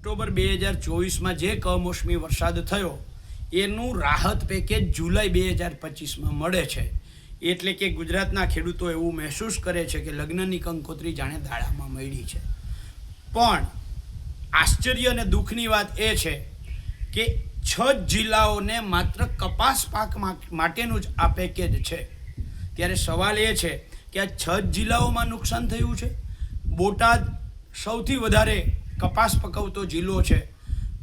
October બે હજાર ચોવીસમાં જે કમોસમી વરસાદ થયો, એનું રાહત પેકેજ જુલાઈ બે હજાર પચીસમાં મળે છે. એટલે કે ગુજરાતના ખેડૂતો એવું મહેસૂસ કરે છે કે લગ્નની કંકોત્રી જાણે દાડામાં મળી છે. પણ આશ્ચર્ય અને દુઃખની વાત એ છે કે છ જિલ્લાઓને માત્ર કપાસ પાક માટેનું જ આ પેકેજ છે. ત્યારે સવાલ એ છે કે આ છ જિલ્લાઓમાં નુકસાન થયું છે? બોટાદ સૌથી વધારે કપાસ પકવતો જિલ્લો છે.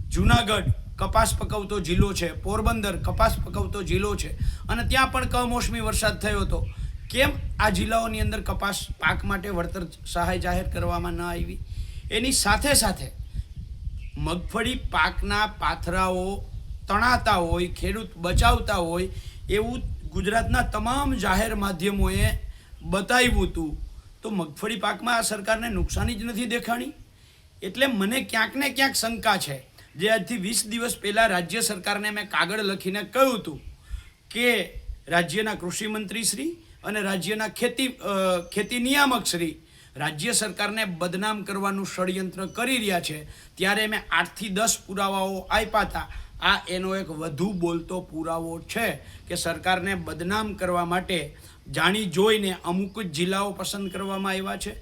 જુનાગઢ, કપાસ પકવતો જિલ્લો છે. પોરબંદર, કપાસ પકવતો જિલ્લો છે. અને ત્યાં પણ કમોસમી વરસાદ થયો હતો. કેમ આ જિલ્લાઓની અંદર કપાસ પાક માટે વળતર સહાય જાહેર કરવામાં ન આવી? એની સાથે સાથે મગફળી પાકના પાથરાઓ તણાતા હોય, ખેડૂત બચાવતા હોય એવું ગુજરાતના તમામ જાહેર માધ્યમોએ બતાવ્યું હતું. તો મગફળી પાકમાં આ સરકારને નુકસાની જ નથી દેખાણી? એટલે મને ક્યાંક ને ક્યાંક શંકા છે. જે આજથી વીસ દિવસ પહેલાં રાજ્ય સરકારને મેં કાગળ લખીને કહ્યું હતું કે રાજ્યના કૃષિમંત્રી શ્રી અને રાજ્યના ખેતી ખેતી નિયામક શ્રી રાજ્ય સરકારને બદનામ કરવાનું ષડયંત્ર કરી રહ્યા છે. ત્યારે મેં આઠથી દસ પુરાવાઓ આપ્યા હતા. આ એનો એક વધુ બોલતો પુરાવો છે કે સરકારને બદનામ કરવા માટે જાણી જોઈને અમુક જ જિલ્લાઓ પસંદ કરવામાં આવ્યા છે.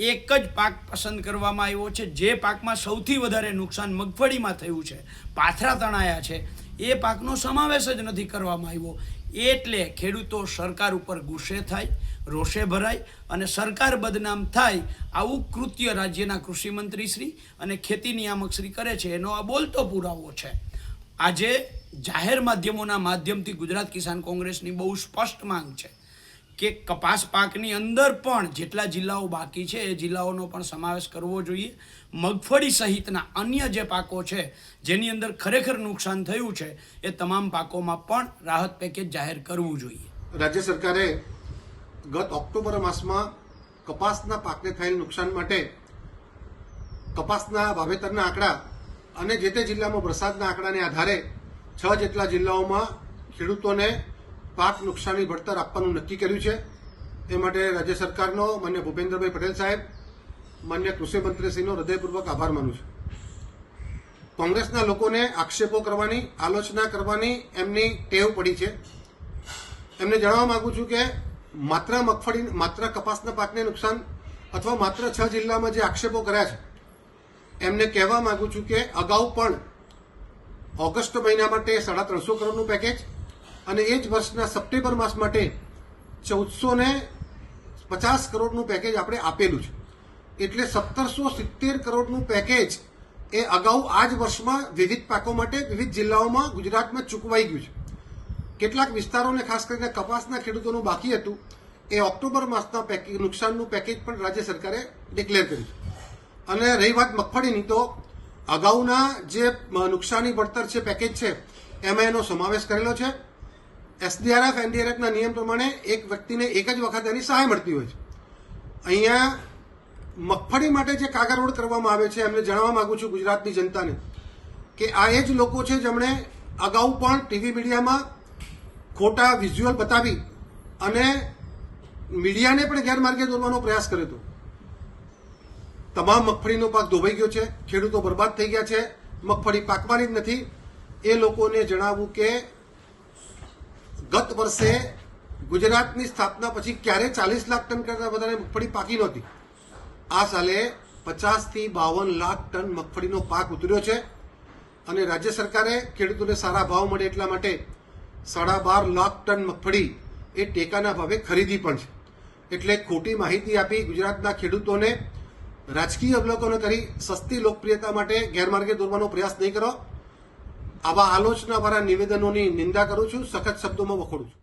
એક જ પાક પસંદ કરવામાં આવ્યો છે. જે પાકમાં સૌથી વધારે નુકસાન મગફળીમાં થયું છે. પાથરા તણાયા છે. એ પાકનો સમાવેશ જ નથી કરવામાં આવ્યો. એટલે ખેડૂતો સરકાર ઉપર ગુસ્સે થાય, રોષે ભરાય અને સરકાર બદનામ થાય આવું કૃત્ય રાજ્યના કૃષિમંત્રી શ્રી અને ખેતી નિયામક શ્રી કરે છે. એનો આ બોલતો પુરાવો છે. આજે જાહેર માધ્યમોના માધ્યમથી ગુજરાત કિસાન કોંગ્રેસની બહુ સ્પષ્ટ માંગ છે. કે કપાસ પાકની અંદર પણ જેટલા જિલ્લાઓ બાકી છે, એ જિલ્લાઓનો પણ સમાવેશ કરવો જોઈએ. મગફળી સહિતના અન્ય જે પાકો છે, જેની અંદર ખરેખર નુકસાન થયું છે, એ તમામ પાકોમાં પણ રાહત પેકેજ જાહેર કરવું જોઈએ. રાજ્ય સરકારે ગત ઓક્ટોબર માસમાં કપાસના પાકને થયેલ નુકસાન માટે કપાસના વાવેતરના આંકડા અને જે તે જિલ્લામાં વરસાદના આંકડાને આધારે છ જેટલા જિલ્લાઓમાં ખેડૂતોને પાક નુકસાની ભરતર આપવાનું નક્કી કર્યું છે. એ માટે રાજ્ય સરકારનો, માન્ય ભૂપેન્દ્રભાઈ પટેલ સાહેબ, માન્ય કૃષિ મંત્રીશ્રીનો હૃદયપૂર્વક આભાર માનું છું. કોંગ્રેસના લોકોને આક્ષેપો કરવાની, આલોચના કરવાની એમની ટેવ પડી છે. એમને જણાવવા માંગુ છું કે માત્ર મગફળી, માત્ર કપાસના પાકને નુકસાન અથવા માત્ર છ જિલ્લામાં જે આક્ષેપો કર્યા છે, એમને કહેવા માંગુ છું કે અગાઉ પણ ઓગસ્ટ મહિના માટે સાડા ત્રણસો કરોડનું પેકેજ અને એ જ વર્ષના સપ્ટેમ્બર માસ માટે ચૌદસો ને પચાસ કરોડનું પેકેજ આપણે આપેલું છે. એટલે સત્તરસો સિત્તેર કરોડનું પેકેજ એ અગાઉ આ જ વર્ષમાં વિવિધ પાકો માટે વિવિધ જિલ્લાઓમાં ગુજરાતમાં ચૂકવાઈ ગયું છે. કેટલાક વિસ્તારોને ખાસ કરીને કપાસના ખેડૂતોનું બાકી હતું. એ ઓક્ટોબર માસના પેકેજ નુકસાનનું પેકેજ પણ રાજ્ય સરકારે ડિક્લેર કર્યું છે. અને રહી વાત મગફળીની, તો અગાઉના જે નુકસાની વળતર છે પેકેજ છે, એમાં એનો સમાવેશ કરેલો છે. એસડીઆરએફ એનડીઆરએફના નિયમ પ્રમાણે એક વ્યક્તિને એક જ વખત એની સહાય મળતી હોય છે. અહીંયા મગફળી માટે જે કાગળોડ કરવામાં આવે છે, એમને જણાવવા માંગુ છું ગુજરાતની જનતાને કે આ એ જ લોકો છે જેમણે અગાઉ પણ ટીવી મીડિયામાં ખોટા વિઝ્યુઅલ બતાવી અને મીડિયાને પણ ગેરમાર્ગે દોરવાનો પ્રયાસ કર્યો હતો. તમામ મગફળીનો પાક ધોવાઈ ગયો છે, ખેડૂતો બરબાદ થઈ ગયા છે, મગફળી પાકવાની જ નથી. એ લોકોને જણાવવું કે ગત વર્ષે ગુજરાતની સ્થાપના પછી ક્યારે ચાલીસ લાખ ટન કરતાં વધારે મગફળી પાકી નહોતી? આ સાલે પચાસથી બાવન લાખ ટન મગફળીનો પાક ઉતર્યો છે અને રાજ્ય સરકારે ખેડૂતોને સારા ભાવ મળે એટલા માટે સાડા બાર લાખ ટન મગફળી એ ટેકાના ભાવે ખરીદી પણ છે. એટલે ખોટી માહિતી આપી ગુજરાતના ખેડૂતોને રાજકીય અવલોકનો કરી સસ્તી લોકપ્રિયતા માટે ગેરમાર્ગે દોરવાનો પ્રયાસ નહીં કરો. આવા આલોચનાવાળા નિવેદનોની નિંદા કરું છું સખત શબ્દોમાં વખોડું છું.